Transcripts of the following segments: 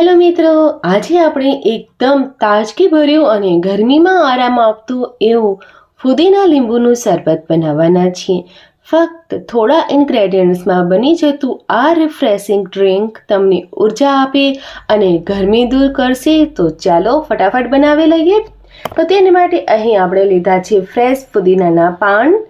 Hello મિત્રો, આજે આપણે એકદમ તાજગીભર્યું અને ગરમીમાં આરામ આપતું એવું ફુદીના લીંબુનું શરબત બનાવવાના છીએ. ફક્ત થોડા ઇન્ગ્રેડિયન્ટ્સમાં બની જતું આ રિફ્રેશિંગ ડ્રિંક તમને ઊર્જા આપે અને ગરમી દૂર કરશે, તો ચાલો ફટાફટ બનાવી લઈએ. તો તેની માટે અહીં આપણે લીધા છે ફ્રેશ ફુદીનાના પાન.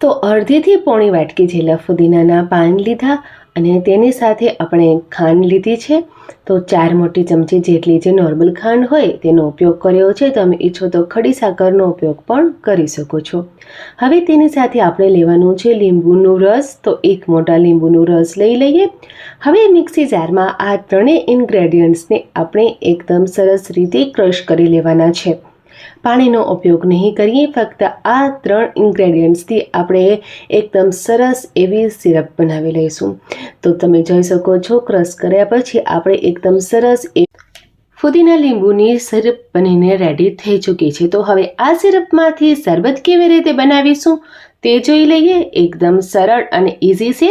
તો અડધીથી પોણી વાટકી જેટલા ફુદીનાના પાન લીધા અને તેની સાથે આપણે ખાંડ લીધી છે. તો ચાર મોટી ચમચી જેટલી જે નોર્મલ ખાંડ હોય તેનો ઉપયોગ કર્યો છે. તમે ઈચ્છો તો ખડી સાકરનો ઉપયોગ પણ કરી શકો છો. હવે તેની સાથે આપણે લેવાનું છે લીંબુનું રસ. તો એક મોટા લીંબુનો રસ લઈ લઈએ. હવે મિક્સી જારમાં આ ત્રણેય ઇન્ગ્રેડિયન્ટ્સને આપણે એકદમ સરસ રીતે ક્રશ કરી લેવાના છે. પાણીનો ઉપયોગ નહીં કરીએ, ફક્ત આ ત્રણ ઇન્ગ્રેડિયન્ટ્સથી આપણે એકદમ સરસ એવી સિરપ બનાવી લઈશું. તો તમે જોઈ શકો છો, ક્રશ કર્યા પછી આપણે એકદમ સરસ એ ફુદીના લીંબુની સિરપ બનીને રેડી થઈ ચૂકી છે. તો હવે આ સિરપમાંથી શરબત કેવી રીતે બનાવીશું તે જોઈ લઈએ. એકદમ સરળ અને ઇઝી છે.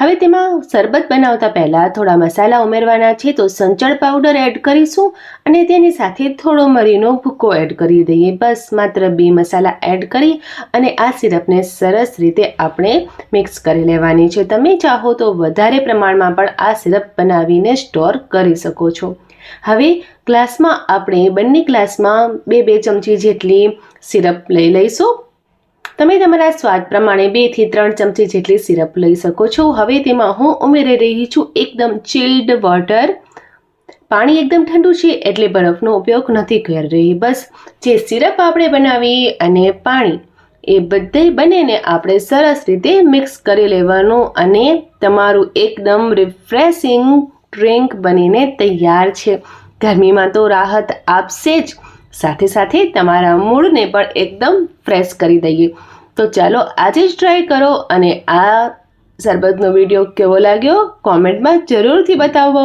હવે તેમાં શરબત બનાવતા પહેલાં થોડા મસાલા ઉમેરવાના છે તો સંચળ પાવડર એડ કરીશું અને તેની સાથે થોડો મરીનો ભૂકો એડ કરી દઈએ. બસ માત્ર બે મસાલા એડ કરી અને આ સિરપને સરસ રીતે આપણે મિક્સ કરી લેવાની છે. તમે ચાહો તો વધારે પ્રમાણમાં પણ આ સિરપ બનાવીને સ્ટોર કરી શકો છો. હવે ગ્લાસમાં આપણે બંને ગ્લાસમાં બે બે ચમચી જેટલી સિરપ લઈ લઈશું. તમે તમારા સ્વાદ પ્રમાણે બેથી ત્રણ ચમચી જેટલી સિરપ લઈ શકો છો. હવે તેમાં હું ઉમેરી રહી છું એકદમ ચિલ્ડ વોટર પાણી એકદમ ઠંડુ છે એટલે બરફનો ઉપયોગ નથી કરી રહી. બસ જે સિરપ આપણે બનાવી અને પાણી એ બધે બનેને આપણે સરસ રીતે મિક્સ કરી લેવાનું અને તમારું એકદમ રિફ્રેશિંગ ડ્રિંક બનીને તૈયાર છે. ગરમીમાં તો રાહત આપશે જ. સાથે સાથે તમારા મૂળને પણ એકદમ ફ્રેશ કરી દઈએ. તો ચાલો આજે જ ટ્રાય કરો અને આ શરબતનો વીડિયો કેવો લાગ્યો? કોમેન્ટમાં જરૂરથી બતાવો.